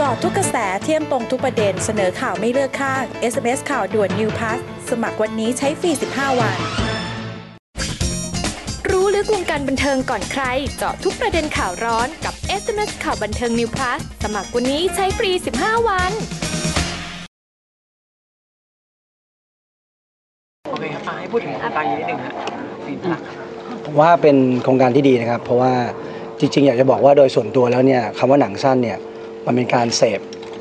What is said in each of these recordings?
กาะทุกกระแสเที่ยมตรงทุกประเด็นเสนอข่าวไม่เลือกข้าง SMS ข่าวด่วน New Pass สมัครวันนี้ใช้ฟรี 15 วัน รู้ลึกวงการบันเทิงก่อนใคร เจาะทุกประเด็นข่าวร้อนกับ SMS ข่าวบันเทิง New Plus สมัครวันนี้ใช้ฟรี 15 วันโอเคครับอะให้พูดถึงโครงการนี้นิดนึงฮะสินค้าผมว่าเป็นโครงการที่ดีนะครับ เพราะว่าจริงๆ อยากจะบอกว่าโดยส่วนตัวแล้วเนี่ยคำว่าหนังสั้นเนี่ย มันเป็นการเสพ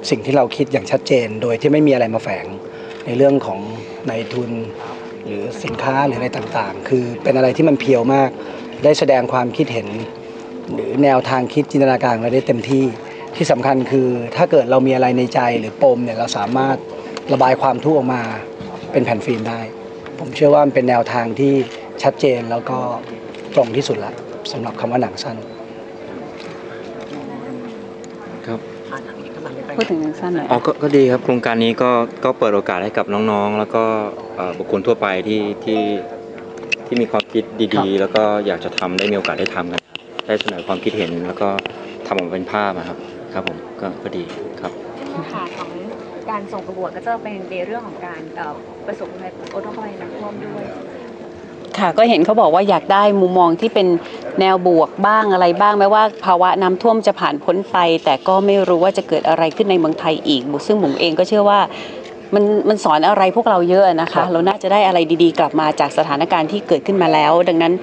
สิ่งที่เราคิดอย่างชัดเจน โดยที่ไม่มีอะไรมาแฝงในเรื่องของในทุน หรือสินค้าหรืออะไรต่างๆ คือเป็นอะไรที่มันเพียวมาก ได้แสดงความคิดเห็น หรือแนวทางคิดจินตนาการเราได้เต็มที่ที่สำคัญคือถ้าเกิดเรามีอะไรในใจหรือปมเนี่ยเราสามารถระบายความทุกข์ออกมาเป็นแผ่นฟิล์มได้ ผมเชื่อว่ามันเป็นแนวทางที่ชัดเจนแล้วก็ตรงที่สุดละสำหรับคำว่าหนังสั้น ครับ อ่านทางนี้กำลังไป พูดถึงหนังสั้นหน่อยอ๋อก็ก็ดีครับโครงการนี้ก็ก็เปิดโอกาสให้กับน้องๆ แล้วก็เอ่อบุคคลทั่วไปที่ที่ที่มีความคิดครัดีบๆแล้วก็อยากจะทำได้มีโอกาสได้ทำกันครับได้เสนอความคิดเห็นแล้วก็ทำออกมาเป็นภาพอะครับครับผมก็ก็ดีครับค่ะของการส่งประกวดก็จะเป็นในเรื่องของการเอ่อประสบภัยโอทภัยน้ำท่วมด้วย ค่ะ ก็เห็นเขาบอกว่าอยากได้มุมมองที่เป็นแนวบวกบ้างอะไรบ้างแม้ว่า ภาวะน้ำท่วมจะผ่านพ้นไป แต่ก็ไม่รู้ว่าจะเกิดอะไรขึ้นในเมืองไทยอีก ซึ่งผมเองก็เชื่อว่ามันมันสอนอะไรพวกเราเยอะนะครัคะเราน่าจะได้อะไรดีๆ กลับมาจากสถานการณ์ที่เกิดขึ้นมาแล้ว ดังนั้น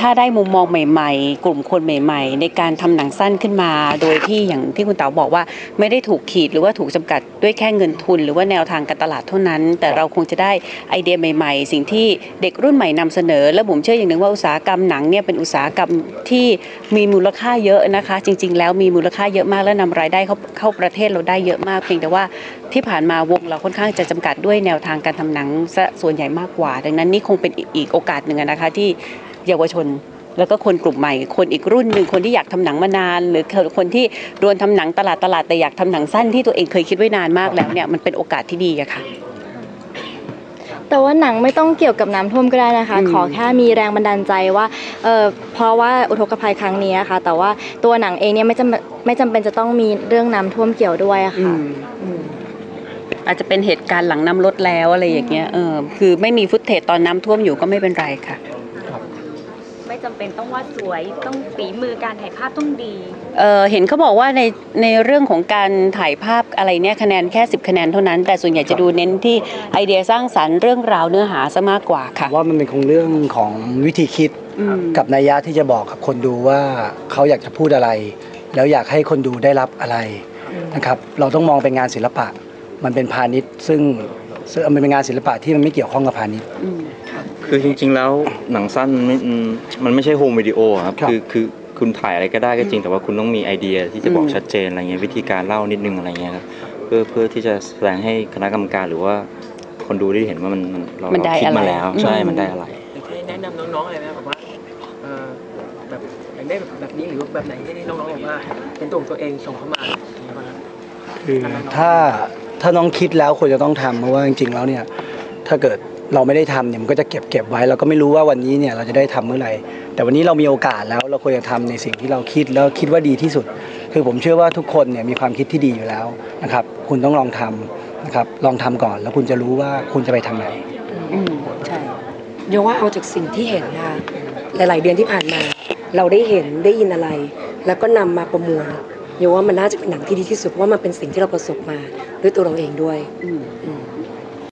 ถ้าได้มุมมองใหม่ ๆ กลุ่มคนใหม่ ๆ ในการทำหนังสั้นขึ้นมา โดยที่อย่างที่คุณเต๋าบอกว่า ไม่ได้ถูกขีดหรือว่าถูกจำกัดด้วยแค่เงินทุน หรือว่าแนวทางการตลาดเท่านั้น แต่เราคงจะได้ไอเดียใหม่ ๆ สิ่งที่เด็กรุ่นใหม่นำเสนอ และผมเชื่ออย่างหนึ่งว่าอุตสาหกรรมหนังเนี่ยเป็นอุตสาหกรรมที่มีมูลค่าเยอะนะคะ จริง ๆ แล้วมีมูลค่าเยอะมากและนำรายได้เข้าเข้าประเทศเราได้เยอะมากเพียงแต่ว่าที่ผ่านมาวงเราค่อนข้างจะจำกัดด้วยแนวทางการทำหนังส่วนใหญ่มากกว่า ดังนั้นนี่คงเป็นอีกโอกาสหนึ่งนะคะที่ เยาวชน แล้วก็คนกลุ่มใหม่ คนอีกรุ่นหนึ่งคนที่อยากทำหนังมานาน หรือคนที่รวนทำหนังตลาดตลาดแต่อยากทำหนังสั้นที่ตัวเองเคยคิดไว้นานมากแล้วเนี่ยมันเป็นโอกาสที่ดีอะค่ะแต่ว่าหนังไม่ต้องเกี่ยวกับน้ำท่วมก็ได้นะคะอืมขอแค่มีแรงบันดาลใจว่าเออเพราะว่าอุทกภัยครั้งนี้ค่ะ แต่ว่าตัวหนังเองเนี่ยไม่จำไม่จำเป็นจะต้องมีเรื่องน้ำท่วมเกี่ยวด้วยอะอืค่ะมอืมอาจจะเป็นเหตุการณ์หลังน้ำลดแล้วอะไรอย่างเงี้ยเออคือไม่มีฟุตเทจตอนน้ำท่วมอยู่ก็ไม่เป็นไรค่ะไม่ จำเป็นต้องวาดสวยต้องฝีมือการถ่ายภาพต้องดีเออเห็นเขาบอกว่าในในเรื่องของการถ่ายภาพอะไรเนี่ยคะแนนแค่ 10 คะแนนเท่านั้น แต่ส่วนใหญ่จะดูเน้นที่ไอเดียสร้างสรรค์เรื่องราวเนื้อหาซะมากกว่าค่ะว่ามันเป็นคงเรื่องของวิธีคิดอืมกับนัยยะที่จะบอกกับคนดูว่าเขาอยากจะพูดอะไร แล้วอยากให้คนดูได้รับอะไรนะครับเราต้องมองเป็นงานศิลปะ มันเป็นพาณิชย์ ซึ่งซึ่งมันเป็นงานศิลปะที่มันไม่เกี่ยวข้องกับพาณิชย์อืม คือจริง ๆ แล้วหนังสั้นมันไม่อืมมันไม่ใช่โฮมวิดีโอครับครับคือคือคุณถ่ายอะไรก็ได้ก็จริงแต่ว่าคุณต้องมีไอเดียที่จะบอกอืมชัดเจนอะไรเงี้ยวิธีการเล่านิดนึงอะไรเงี้ยครับเพื่อเพื่อที่จะแสดงให้คณะกรรมการหรือว่าคนดูได้เห็นว่ามันมันเรามันได้เราคิดอะไรมาแล้วใช่อืมมันได้อะไรอยากให้แนะนำน้องๆเลยนะแบบว่าเออแบบอยากได้แบบแบบนี้หรือว่าแบบไหนที่น้องๆอยากว่าเป็นตัวของตัวเองส่งเข้ามาอย่างเงี้ยบ้างครับคือถ้าถ้าน้องคิดแล้วควรจะต้องทำเพราะว่าจริงๆแล้วเนี่ยถ้าเกิด เราไม่ได้ทำเนี่ยมันก็จะเก็บเก็บไว้ เราก็ไม่รู้ว่าวันนี้เนี่ยเราจะได้ทำเมื่อไหร่ แต่วันนี้เรามีโอกาสแล้วเราควรจะทำในสิ่งที่เราคิดแล้วคิดว่าดีที่สุด คือผมเชื่อว่าทุกคนเนี่ยมีความคิดที่ดีอยู่แล้วนะครับคุณต้องลองทำนะครับลองทำก่อนแล้วคุณจะรู้ว่าคุณจะไปทางไหนอืมใช่โยว่าเอาจากสิ่งที่เห็นนะคะหลาย ๆ เดือนที่ผ่านมา เราได้เห็นได้ยินอะไร แล้วก็นำมาประมวลโยว่ามันน่าจะเป็นหนังที่ดีที่สุดเพราะว่ามันเป็นสิ่งที่เราประสบมาด้วยตัวเราเองด้วย อืมอืม